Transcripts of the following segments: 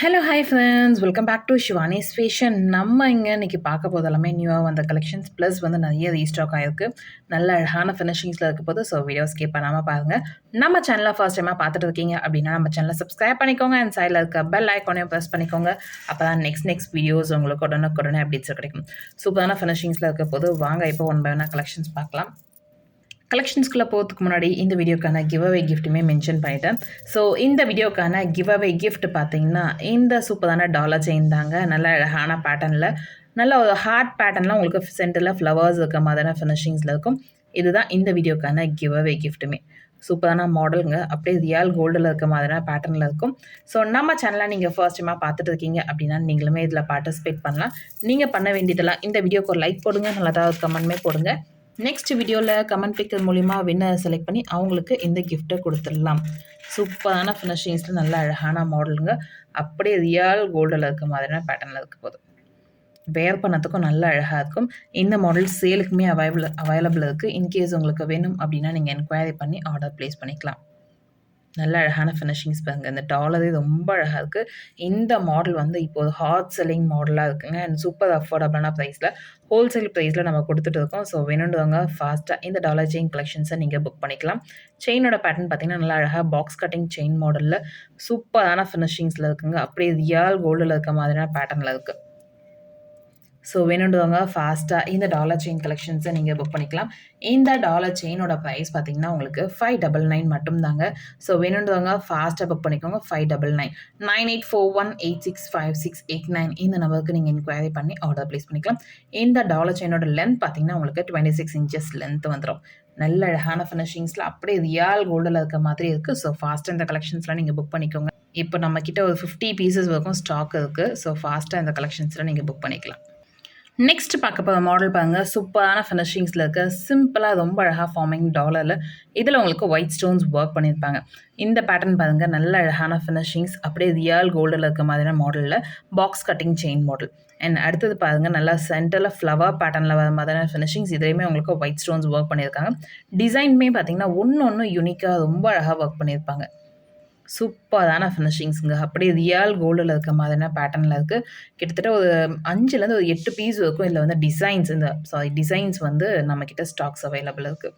Hello hi friends welcome back to Shivani's fashion நம்ம இங்கே இன்றைக்கி பார்க்க போது எல்லாமே நியூவாக வந்த கலெக்ஷன்ஸ் ப்ளஸ் வந்து நிறைய ரீஸ்டாக் ஆகிருக்கு நல்ல அழகான ஃபினிஷிங்ஸில் இருக்க போது ஸோ வீடியோ ஸ்கிப் பண்ணாமல் பாருங்கள் நம்ம சேனலை ஃபர்ஸ்ட் டைமாக பார்த்துட்டு இருக்கீங்க அப்படின்னா நம்ம சேனலை சப்ஸ்கிரைப் பண்ணிக்கோங்க. அண்ட் சைடில் இருக்க பெல் ஐக்கானையும் ப்ரெஸ் பண்ணிக்கோங்க. அப்போ தான் நெக்ஸ்ட் நெக்ஸ்ட் வீடியோஸ் உங்களுக்கு உடனே உடனே அப்டேட்ஸ் கிடைக்கும் சூப்பரான ஃபினிஷிங்ஸில் இருக்க போது வாங்க இப்போ ஒன் பை ஒன்னாக கலெக்ஷன்ஸ் பார்க்கலாம். கலெக்ஷன்ஸ்குள்ளே போகிறதுக்கு முன்னாடி இந்த வீடியோக்கான கிவ் அவே கிஃப்ட்டுமே மென்ஷன் பண்ணிட்டேன். ஸோ இந்த வீடியோக்கான கிவ் அவே கிஃப்ட் பார்த்தீங்கன்னா இந்த சூப்பரான டாலர் செயின் தாங்க. நல்ல அழகான பேட்டர்னில் நல்ல ஒரு ஹார்ட் பேட்டர்ன்லாம் உங்களுக்கு சென்டரில் ஃப்ளவர்ஸ் இருக்க மாதிரியான ஃபினிஷிங்ஸில் இருக்கும். இதுதான் இந்த வீடியோக்கான கிவ் அவே கிஃப்ட்டுமே சூப்பரான மாடலுங்க அப்படியே ரியால் கோல்டில் இருக்க மாதிரியான பேட்டர்னில் இருக்கும். ஸோ நம்ம சேனலை நீங்கள் ஃபர்ஸ்ட் டைமாக பார்த்துட்டு இருக்கீங்க அப்படின்னா நீங்களுமே இதில் பார்ட்டிசிபேட் பண்ணலாம். நீங்கள் பண்ண வேண்டியதெல்லாம் இந்த வீடியோக்கு ஒரு லைக் போடுங்க. நல்லதாக ஒரு கமெண்ட்மே போடுங்க. நெக்ஸ்ட் வீடியோவில் கமெண்ட் பிக்கர் மூலிமா வின்னர் செலக்ட் பண்ணி அவங்களுக்கு இந்த கிஃப்ட்டை கொடுத்துடலாம். சூப்பரான ஃபினிஷிங்ஸில் நல்ல அழகான மாடலுங்க அப்படியே ரியல் கோல்டில் இருக்க மாதிரியான பேட்டர்னில் இருக்க போதும் வேர் பண்ணத்துக்கும் நல்ல அழகாக இருக்கும். இந்த மாடல் சேலுக்குமே அவைலபிள் அவைலபிள் இருக்குது இன்கேஸ் உங்களுக்கு வேணும் அப்படின்னா நீங்கள் என்கொயரி பண்ணி ஆர்டர் ப்ளேஸ் பண்ணிக்கலாம். நல்ல அழகான ஃபினிஷிங்ஸ் பாருங்க. இந்த டாலரே ரொம்ப அழகாக இருக்குது இந்த மாடல் வந்து இப்போது ஹாட் செல்லிங் மாடலாக இருக்குங்க. அண்ட் சூப்பர் அஃபோர்டபுளான ப்ரைஸில் ஹோல்சேல் ப்ரைஸில் நம்ம கொடுத்துட்டு இருக்கோம். ஸோ வேணுன்றவங்க ஃபாஸ்ட்டாக இந்த டாலர் செயின் கலெக்ஷன்ஸை நீங்கள் புக் பண்ணிக்கலாம். செயினோட பேட்டர்ன் பார்த்தீங்கன்னா நல்லா அழகாக பாக்ஸ் கட்டிங் செயின் மாடலில் சூப்பரான ஃபினிஷிங்ஸில் இருக்குங்க. அப்படியே ரியால் கோல்டில் இருக்க மாதிரியான பேட்டர்னில் இருக்குது ஸோ வேணுன்றவங்க ஃபாஸ்ட்டாக இந்த டாலர் செயின் கலெக்ஷன்ஸை நீங்கள் புக் பண்ணிக்கலாம். இந்த டாலர் செயினோட ப்ரைஸ் பார்த்தீங்கன்னா உங்களுக்கு ஃபைவ் டபுள் நைன் மட்டும்தாங்க. ஸோ வேணுன்றவங்க ஃபாஸ்ட்டாக புக் பண்ணிக்கோங்க five double nine nine eight four one eight six five six eight nine இந்த நம்பருக்கு நீங்கள் இன்கொயரி பண்ணி ஆர்டர் ப்ளேஸ் பண்ணிக்கலாம். இந்த டாலர் செயினோட லென்த் பார்த்தீங்கன்னா உங்களுக்கு டுவெண்ட்டி சிக்ஸ் இன்ச்சஸ் லென்த் வந்துடும் நல்ல அழகான ஃபினிஷிங்ஸில் அப்படியே ரியால் கோல்டில் இருக்க மாதிரி இருக்குது ஸோ ஃபாஸ்ட்டாக இந்த கலெக்ஷன்ஸ்லாம் நீங்கள் புக் பண்ணிக்கோங்க. இப்போ நம்மக்கிட்ட ஒரு ஃபிஃப்டி பீசஸ் வரைக்கும் ஸ்டாக் இருக்குது ஸோ ஃபாஸ்ட்டாக இந்த கலெக்ஷன்ஸில் நீங்கள் புக் பண்ணிக்கலாம். நெக்ஸ்ட் பார்க்க போகிற மாடல் பாருங்கள் சூப்பரான ஃபினிஷிங்ஸில் இருக்க சிம்பிளாக ரொம்ப அழகாக ஃபார்மிங் டாலரில் இதில் உங்களுக்கு ஒயிட் ஸ்டோன்ஸ் ஒர்க் பண்ணியிருப்பாங்க. இந்த பேட்டர்ன் பாருங்கள் நல்ல அழகான ஃபினிஷிங்ஸ் அப்படியே ரியல் கோல்டில் இருக்க மாதிரியான மாடலில் box cutting chain model and அடுத்தது பாருங்கள் நல்லா சென்டரில் ஃப்ளவர் பேட்டர்னில் வர மாதிரியான ஃபினிஷிங்ஸ் இதுலேயுமே உங்களுக்கு ஒயிட் ஸ்டோன்ஸ் ஒர்க் பண்ணியிருக்காங்க. டிசைன்மே பார்த்தீங்கன்னா ஒன்று ஒன்று யூனிக்காக ரொம்ப அழகாக ஒர்க் பண்ணியிருப்பாங்க. சூப்பரான ஃபினிஷிங்ஸுங்க அப்படியே ரியல் கோல்டில் இருக்க மாதிரியான பேட்டர்னில் இருக்குது கிட்டத்தட்ட ஒரு அஞ்சுலேருந்து ஒரு எட்டு பீஸ் இருக்கும் இதில் வந்து டிசைன்ஸ் இந்த சாரி டிசைன்ஸ் வந்து நம்மக்கிட்ட ஸ்டாக்ஸ் அவைலபிள் இருக்குது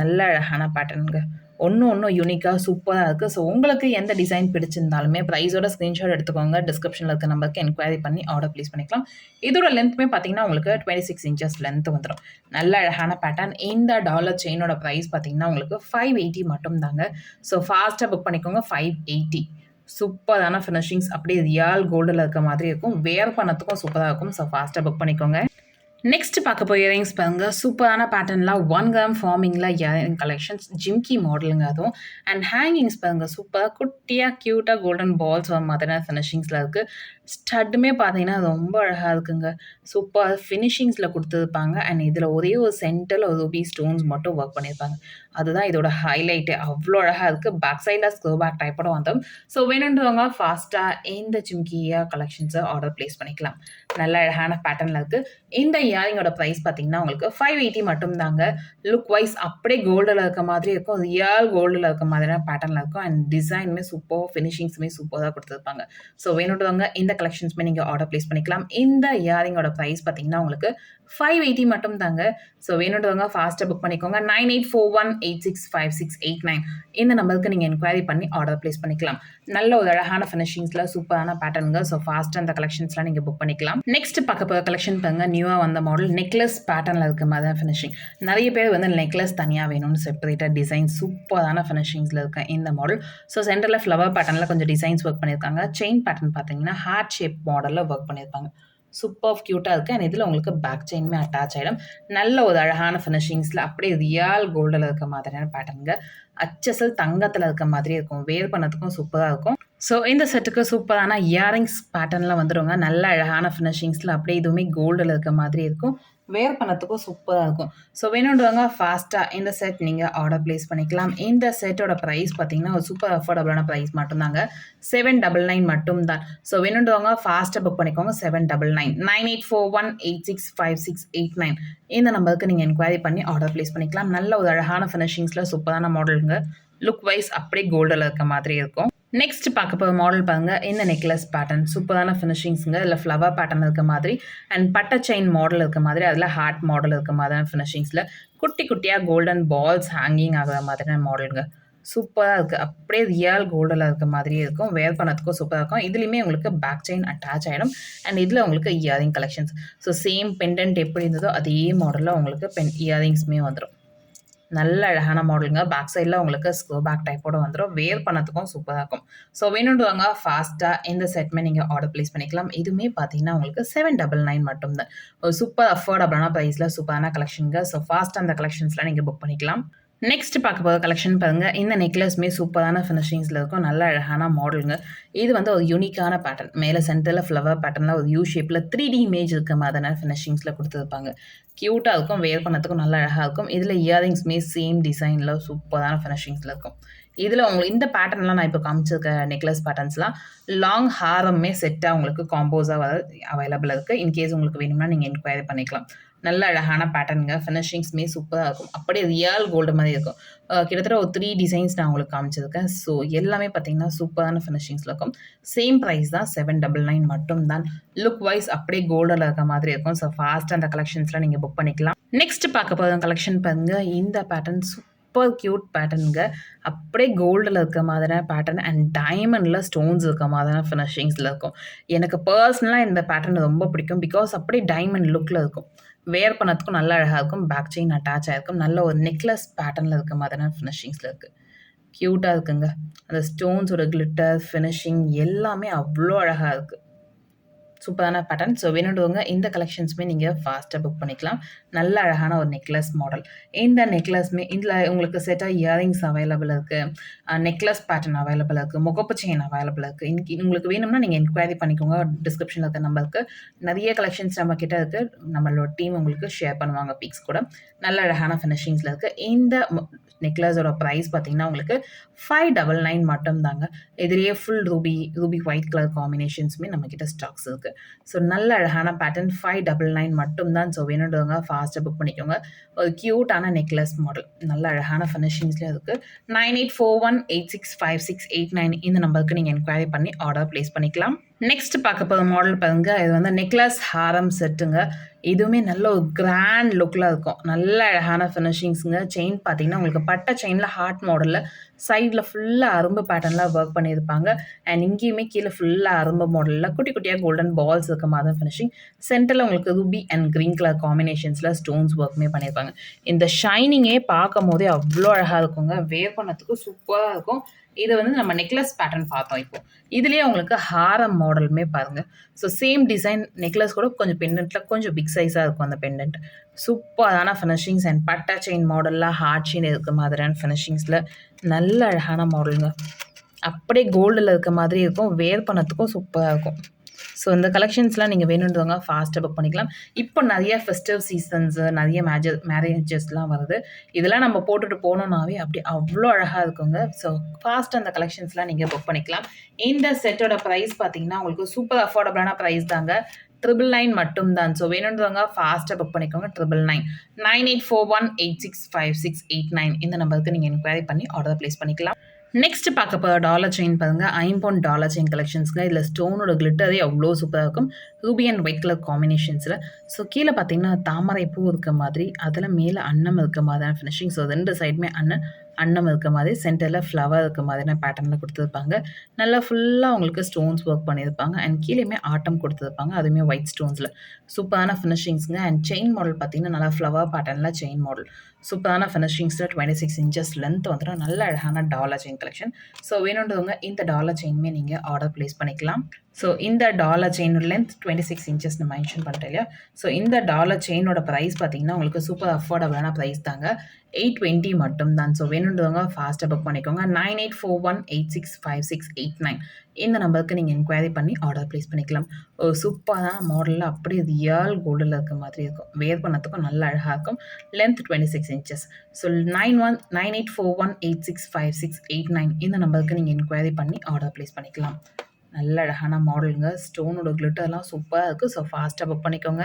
நல்ல அழகான பேட்டர்னுங்க ஒன்று ஒன்றும் யூனிக்காக சூப்பராக இருக்குது ஸோ உங்களுக்கு எந்த டிசைன் பிடிச்சிருந்தாலுமே ப்ரைஸோட ஸ்க்ரீன்ஷாட் எடுத்துக்கோங்க. டிஸ்கிரிப்ஷனில் இருக்க நம்பருக்கு என்கொயரி பண்ணி ஆர்டர் ப்ளேஸ் பண்ணிக்கலாம். இதோட லென்த்துமே பார்த்தீங்கன்னா உங்களுக்கு டுவெண்ட்டி சிக்ஸ் இன்ச்சஸ் லென்த் வந்துடும் நல்ல அழகான பேட்டர்ன் இந்த டாலர் செயினோட ப்ரைஸ் பார்த்தீங்கன்னா உங்களுக்கு ஃபைவ் எயிட்டி மட்டும் தாங்க ஸோ ஃபாஸ்ட்டாக புக் பண்ணிக்கோங்க. ஃபைவ் எயிட்டி சூப்பரான ஃபினிஷிங்ஸ் அப்படியே ரியால் கோல்டில் இருக்க மாதிரி இருக்கும். வேர் பண்ணத்துக்கும் சூப்பராக இருக்கும். ஸோ ஃபாஸ்ட்டாக புக் பண்ணிக்கோங்க. நெக்ஸ்ட் பார்க்க போய் இயரிங்ஸ் பாருங்க. சூப்பரான பேட்டர்னில் ஒன் கிராம் ஃபார்மிங்கில் இயரிங் கலெக்ஷன்ஸ் ஜிம்கி மாடலுங்க அதுவும். அண்ட் ஹேங்கிங்ஸ் பாருங்க சூப்பராக குட்டியாக க்யூட்டாக கோல்டன் பால்ஸ் வர மாதிரியான ஃபினிஷிங்ஸில் இருக்குது ஸ்டட்டுமே பார்த்தீங்கன்னா ரொம்ப அழகாக இருக்குங்க. சூப்பர் ஃபினிஷிங்ஸில் கொடுத்துருப்பாங்க. அண்ட் இதில் ஒரே ஒரு சென்டரில் ஒரு ரூபி ஸ்டோன்ஸ் மட்டும் ஒர்க் பண்ணியிருப்பாங்க அதுதான் இதோட ஹைலைட்டு அவ்வளோ அழகாக இருக்குது பேக் சைடில் ஸ்க்ரோ பேக் டைப்போட வந்தோம். ஸோ வேணுன்றவங்க ஃபாஸ்ட்டாக இந்த ஜிம்கியா கலெக்ஷன்ஸை ஆர்டர் ப்ளேஸ் பண்ணிக்கலாம். நல்ல அழகான பேட்டர்னில் இருக்குது இந்த இயரிங்கோட ப்ரைஸ் பார்த்தீங்கன்னா உங்களுக்கு ஃபைவ் எயிட்டி மட்டும் தாங்க லுக் வைஸ் அப்படியே கோல்டில் இருக்க மாதிரி இருக்கும். ரியல் கோல்டில் இருக்க மாதிரியான பேட்டர்னில் இருக்கும். அண்ட் டிசைனுமே சூப்பர் ஃபினிஷிங்ஸுமே சூப்பராக கொடுத்துருப்பாங்க. ஸோ வேணுன்றவங்க இந்த கலெக்ஷன்ஸுமே நீங்கள் ஆர்டர் ப்ளேஸ் பண்ணிக்கலாம். இந்த இயரிங்கோட ப்ரைஸ் பார்த்தீங்கன்னா உங்களுக்கு ஃபைவ் எயிட்டி மட்டும் தாங்க ஸோ வேணுன்றவங்க ஃபாஸ்ட்டாக புக் பண்ணிக்கோங்க. Nine eight four one eight six five six eight nine இந்த நம்பருக்கு நீங்கள் என்கொயரி பண்ணி ஆர்டர் ப்ளேஸ் பண்ணிக்கலாம். நல்ல ஒரு அழகான ஃபினிஷிங்ஸில் சூப்பரான பேட்டர்னுங்க ஸோ ஃபாஸ்ட்டாக அந்த கலெக்ஷன்ஸ்லாம் நீங்கள் புக் பண்ணிக்கலாம். நெக்ஸ்ட் பக்க போகிற கலெக்ஷன் பாருங்க. நியூவாக வந்த மாடல் நெக்லஸ் பேட்டர்னில் இருக்க மாதிரி தான் ஃபினிஷிங் நிறைய பேர் வந்து நெக்லஸ் தனியாக வேணும்னு செப்பரேட்டாக டிசைன் சூப்பரான ஃபினிஷிங்ஸில் இருக்க இந்த மாடல் ஸோ சென்டரில் ஃப்ளவர் பேட்டர்னில் கொஞ்சம் டிசைன்ஸ் ஒர்க் பண்ணியிருக்காங்க. செயின் பேட்டர்ன் பார்த்தீங்கன்னா ஹார்ட் ஷேப் மாடலில் ஒர்க் பண்ணியிருப்பாங்க. சூப்பர் க்யூட்டாக இருக்குது அண்ட் இதில் உங்களுக்கு பேக் செயினுமே அட்டாச் ஆகிடும் நல்ல ஒரு அழகான ஃபினிஷிங்ஸில் அப்படியே ரியல் கோல்டில் இருக்க மாதிரியான பேட்டர்னுங்க அச்சசல் தங்கத்தில் இருக்க மாதிரி இருக்கும். வேர் பண்ணதுக்கும் சூப்பராக இருக்கும். ஸோ இந்த செட்டுக்கு சூப்பரான இயரிங்ஸ் பேட்டர்னில் வந்துடுங்க நல்ல அழகான ஃபினிஷிங்ஸில் அப்படியே இதுவுமே கோல்டில் இருக்க மாதிரி இருக்கும். வேர் பண்ணத்துக்கும் சூப்பராக இருக்கும். ஸோ வேணுன்றவங்க ஃபாஸ்ட்டாக இந்த செட் நீங்கள் ஆர்டர் ப்ளேஸ் பண்ணிக்கலாம். இந்த செட்டோட ப்ரைஸ் பார்த்தீங்கன்னா ஒரு சூப்பர் அஃபோர்டபுளான ப்ரைஸ் மட்டும்தாங்க. செவன் டபுள் நைன் மட்டும் தான் ஸோ வேணுன்றவங்க ஃபாஸ்ட்டாக புக் பண்ணிக்கோங்க. Seven double nine nine eight four one eight six five six eight nine இந்த நம்பருக்கு நீங்கள் என்கொயரி பண்ணி ஆர்டர் ப்ளேஸ் பண்ணிக்கலாம். நல்ல ஒரு அழகான ஃபினிஷிங்ஸில் சூப்பரான மாடலுங்க லுக் வைஸ் அப்படியே கோல்டில் இருக்க மாதிரி இருக்கும். நெக்ஸ்ட் பார்க்க போகிற மாடல் பாருங்க. இந்த நெக்லஸ் பேட்டர்ன் சூப்பரான ஃபினிஷிங்ஸுங்க இல்லை ஃப்ளவர் பேட்டர்ன் இருக்க மாதிரி அண்ட் பட்டை செயின் மாடல் இருக்க மாதிரி அதில் ஹார்ட் மாடல் இருக்க மாதிரியான ஃபினிஷிங்ஸில் குட்டி குட்டியாக கோல்டன் பால்ஸ் ஹேங்கிங் ஆகிற மாதிரியான மாடலுங்க சூப்பராக இருக்குது அப்படியே ரியல் கோல்டில் இருக்க மாதிரியே இருக்கும். வேர் பண்ணதுக்கும் சூப்பராக இருக்கும். இதுலேயுமே உங்களுக்கு பேக் செயின் அட்டாச் ஆகிடும் அண்ட் இதில் உங்களுக்கு earring collections so same pendant எப்படி இருந்ததோ அதே மாடலில் உங்களுக்கு பென் இயரிங்ஸுமே வந்துடும் நல்ல அழகான மாடலுங்க. பேக் சைடில் உங்களுக்கு ஸ்கோ பேக் டைப்போட வந்துடும் வேர் பண்ணதுக்கும் சூப்பராக இருக்கும். ஸோ வேணுன்றவங்க ஃபாஸ்ட்டாக இந்த செட்மே நீங்கள் ஆர்டர் ப்ளேஸ் பண்ணிக்கலாம். இதுவுமே பார்த்தீங்கன்னா உங்களுக்கு செவன் டபுள் நைன் மட்டும்தான். ஒரு சூப்பர் அஃபோர்டபுளான ப்ரைஸில் சூப்பரான கலெக்ஷனுங்க ஸோ ஃபாஸ்ட்டாக அந்த கலெக்ஷன்ஸ்லாம் நீங்கள் புக் பண்ணிக்கலாம். நெக்ஸ்ட் பார்க்க போகிற கலெக்ஷன் பாருங்கள் இந்த நெக்லஸ்மே சூப்பரான ஃபினிஷிங்ஸில் இருக்கும். நல்ல அழகான மாடலுங்க இது வந்து ஒரு யூனிக்கான பேட்டர்ன் மேலே சென்டரில் ஃப்ளவர் பேட்டர்னில் ஒரு யூ ஷேப்பில் த்ரீ டி இமேஜ் இருக்க மாதிரியான ஃபினிஷிங்ஸில் கொடுத்துருப்பாங்க. க்யூட்டாக இருக்கும். வேர் பண்ணதுக்கும் நல்லா அழகாக இருக்கும். இதில் இயரிங்ஸ்மே சேம் டிசைனில் சூப்பரான ஃபினிஷிங்ஸில் இருக்கும். இதில் உங்களுக்கு இந்த பேட்டர்ன்லாம் நான் இப்போ காமிச்சிருக்க நெக்லஸ் பேட்டர்ன்ஸ்லாம் லாங் ஹாரமே செட்டாக உங்களுக்கு காம்போஸாக வர அவைலபிள் இருக்குது இன்கேஸ் உங்களுக்கு வேணும்னா நீங்கள் என்கொயரி பண்ணிக்கலாம். நல்ல அழகான பேட்டர்னுங்க ஃபினிஷிங்ஸுமே சூப்பராக இருக்கும். அப்படியே ரியல் கோல்டு மாதிரி இருக்கும். கிட்டத்தட்ட ஒரு த்ரீ டிசைன்ஸ் நான் உங்களுக்கு காமிச்சிருக்கேன். ஸோ எல்லாமே பார்த்தீங்கன்னா சூப்பரான ஃபினிஷிங்ஸில் இருக்கும். சேம் ப்ரைஸ் தான் செவன் டபுள் நைன் மட்டும் தான் லுக் வைஸ் அப்படியே கோல்டில் இருக்க மாதிரி இருக்கும். ஸோ ஃபாஸ்ட்டாக அந்த கலெக்ஷன்ஸ்லாம் நீங்கள் புக் பண்ணிக்கலாம். நெக்ஸ்ட் பார்க்க போகிற கலெக்ஷன் பாருங்கள் இந்த பேட்டர்ன் சூப்பர் க்யூட் பேட்டர்னுங்க அப்படியே கோல்டில் இருக்க மாதிரியான பேட்டர்ன் அண்ட் டைமண்டில் ஸ்டோன்ஸ் இருக்க மாதிரியான ஃபினிஷிங்ஸில் இருக்கும். எனக்கு பர்சனலாக இந்த பேட்டர்ன் ரொம்ப பிடிக்கும். பிகாஸ் அப்படியே டைமண்ட் லுக்கில் இருக்கும். வேர் பண்ணதுக்கும் நல்லா அழகாக இருக்கும். பேக் செயின் அட்டாச் ஆகிருக்கும் நல்ல ஒரு நெக்லஸ் பேட்டர்னில் இருக்க மாதிரியான ஃபினிஷிங்ஸில் இருக்குது க்யூட்டாக இருக்குங்க. அந்த ஸ்டோன்ஸோட கிளிட்டர் ஃபினிஷிங் எல்லாமே அவ்வளோ அழகாக இருக்குது சூப்பரான பேட்டர்ன் ஸோ வேணுடுவங்க இந்த கலெக்ஷன்ஸுமே நீங்கள் ஃபாஸ்ட்டாக புக் பண்ணிக்கலாம். நல்ல அழகான ஒரு நெக்லஸ் மாடல் இந்த நெக்லஸ்மே இதில் உங்களுக்கு செட்டாக இயரிங்ஸ் அவைலபிள் இருக்குது நெக்லஸ் பேட்டர்ன் அவைலபிள் இருக்குது முகப்பு செயின் அவைலபிள் இருக்குது இன்னைக்கு உங்களுக்கு வேணும்னா நீங்கள் என்கொயரி பண்ணிக்கோங்க. டிஸ்கிரிப்ஷனில் இருக்க நம்பருக்கு நிறைய கலெக்ஷன்ஸ் நம்ம கிட்ட இருக்குது நம்மளோட டீம் உங்களுக்கு ஷேர் பண்ணுவாங்க பிக்ஸ் கூட. நல்ல அழகான ஃபினிஷிங்ஸில் இருக்குது இந்த நெக்லஸோட ப்ரைஸ் பார்த்தீங்கன்னா உங்களுக்கு ஃபைவ் டபுள் நைன் மட்டும் தாங்க full ruby ruby white colour காம்பினேஷன்ஸுமே நம்மக்கிட்ட ஸ்டாக்ஸ் இருக்குது ஸோ நல்ல அழகான பேட்டர்ன் ஃபைவ் டபுள் நைன் மட்டும் தான் ஸோ வேணுன்றவங்க ஃபாஸ்ட்டாக புக் பண்ணிக்கோங்க. ஒரு க்யூட்டான நெக்லஸ் மாடல் நல்ல அழகான ஃபினிஷிங்ஸ்லேயும் இருக்குது nine eight four one eight six five six eight nine இந்த நம்பருக்கு நீங்கள் என்கொயரி பண்ணி ஆர்டர் ப்ளேஸ் பண்ணிக்கலாம். நெக்ஸ்ட் பார்க்க போகிற மாடல் பாருங்க. இது வந்து நெக்லஸ் ஹாரம் செட்டுங்க இதுவுமே நல்ல ஒரு கிராண்ட் லுக்கில் இருக்கும். நல்ல அழகான ஃபினிஷிங்ஸுங்க செயின் பார்த்தீங்கன்னா உங்களுக்கு பட்டை செயினில் ஹார்ட் மாடலில் சைடில் ஃபுல்லாக அரும்பு பேட்டர்னில் ஒர்க் பண்ணியிருப்பாங்க. அண்ட் இங்கேயுமே கீழே ஃபுல்லாக அரும்பு மாடலில் குட்டி குட்டியாக கோல்டன் பால்ஸ் இருக்க மாதிரி ஃபினிஷிங் சென்டரில் உங்களுக்கு ரூபி அண்ட் க்ரீன் கலர் காம்பினேஷன்ஸில் ஸ்டோன்ஸ் ஒர்க்குமே பண்ணியிருப்பாங்க. இந்த ஷைனிங்கே பார்க்கும் போதே அவ்வளோ அழகாக இருக்குங்க. வேர் பண்ணத்துக்கு சூப்பராக இருக்கும். இது வந்து நம்ம நெக்லஸ் பேட்டர்ன் பார்த்தோம் இப்போ. இதுலேயே உங்களுக்கு ஹாரம் மாடலுமே பாருங்கள் ஸோ சேம் டிசைன் நெக்லஸ் கூட கொஞ்சம் பெண்டன்ட்டில் கொஞ்சம் பிக் சைஸாக இருக்கும் அந்த பெண்டன்ட் சூப்பரான ஃபினிஷிங்ஸ் அண்ட் பட்டா செயின் மாடலில் ஹார்ட் செயின் இருக்க மாதிரியான ஃபினிஷிங்ஸில் நல்ல அழகான மாடலுங்க அப்படியே கோல்டில் இருக்க மாதிரி இருக்கும். வேர் பண்ணத்துக்கும் சூப்பராக இருக்கும். ஸோ இந்த கலெக்ஷன்ஸ்லாம் நீங்கள் வேணுன்றவங்க ஃபாஸ்ட்டாக புக் பண்ணிக்கலாம். இப்போ நிறைய ஃபெஸ்டிவ் சீசன்ஸு நிறைய மேஜ மேரேஜஸ்லாம் வருது. இதெல்லாம் நம்ம போட்டுட்டு போனோம்னாவே அப்படி அவ்வளோ அழகாக இருக்குங்க. ஸோ ஃபாஸ்ட்டாக அந்த கலெக்ஷன்ஸ்லாம் நீங்கள் புக் பண்ணிக்கலாம். இந்த செட்டோட ப்ரைஸ் பார்த்தீங்கன்னா உங்களுக்கு சூப்பர் அஃபோர்டபுளான ப்ரைஸ் தாங்க. ட்ரிபிள் நைன் மட்டும்தான். ஸோ வேணுன்றவங்க ஃபாஸ்ட்டாக புக் பண்ணிக்கோங்க triple nine nine eight four one eight six five six eight nine இந்த நம்பருக்கு நீங்கள் என்கொயரி பண்ணி ஆர்டர் ப்ளேஸ் பண்ணிக்கலாம். நெக்ஸ்ட் பார்க்க போகிற டாலர் செயின் பாருங்கள் ஐம்பொன் டாலர் செயின் கலெக்ஷன்ஸ்ங்க இதில் ஸ்டோனோட கிளிட்டரே அவ்வளோ சூப்பராக இருக்கும். ரூபி அண்ட் ஒயிட் கலர் காம்பினேஷன்ஸில் ஸோ கீழே பார்த்தீங்கன்னா தாமரை பூ இருக்க மாதிரி அதில் மேலே அன்னம் இருக்க மாதிரியான ஃபினிஷிங் ஸோ ரெண்டு சைடுமே அண்ணன் அன்னம் இருக்க மாதிரி சென்டரில் ஃப்ளவர் இருக்க மாதிரியான பேட்டர்னில் கொடுத்துருப்பாங்க. நல்லா ஃபுல்லாக உங்களுக்கு ஸ்டோன்ஸ் ஒர்க் பண்ணியிருப்பாங்க. அண்ட் கீழேயுமே ஆட்டம் கொடுத்துருப்பாங்க. அதுவுமே ஒயிட் ஸ்டோன்ஸில் சூப்பரான ஃபினிஷிங்ஸுங்க அண்ட் செயின் மாடல் பார்த்தீங்கன்னா நல்லா ஃப்ளவர் பேட்டர்னில் செயின் மாடல் சூப்பரான ஃபினிஷிங்ஸில் டுவெண்ட்டி சிக்ஸ் இன்ச்சஸ் லென்த் வந்துடும் நல்ல அழகான டாலர் செயின் கலெக்ஷன் ஸோ வேணுன்றவங்க இந்த டாலர் செயினுமே நீங்கள் ஆர்டர் ப்ளேஸ் பண்ணிக்கலாம். ஸோ இந்த dollar chain length twenty six inches mention பண்ணிட்டேன் இல்லையா? ஸோ இந்த டாலர் செயினோட ப்ரைஸ் பார்த்தீங்கன்னா உங்களுக்கு சூப்பர் அஃபோர்டபுளான ப்ரைஸ் தாங்க. எயிட் டுவெண்ட்டி மட்டும் தான் ஸோ வேணுன்றவங்க ஃபாஸ்ட்டாக புக் பண்ணிக்கோங்க. Nine eight four one eight six five six eight nine இந்த நம்பருக்கு நீங்கள் என்கொயரி பண்ணி ஆர்டர் ப்ளேஸ் பண்ணிக்கலாம். ஒரு சூப்பரான மாடலில் அப்படியே ரியல் கோல்டில் இருக்க மாதிரி இருக்கும். வேர் பண்ணத்துக்கும் நல்லா அழகாக இருக்கும். Length twenty six inches so nine one nine eight four one eight six five six eight nine இந்த நம்பருக்கு நீங்கள் என்கொயரி பண்ணி ஆர்டர் ப்ளேஸ் பண்ணிக்கலாம். நல்ல அழகான மாடலுங்க ஸ்டோனோட கிளிட்டர்லாம் சூப்பராக இருக்குது ஸோ ஃபாஸ்ட்டாக புக் பண்ணிக்கோங்க.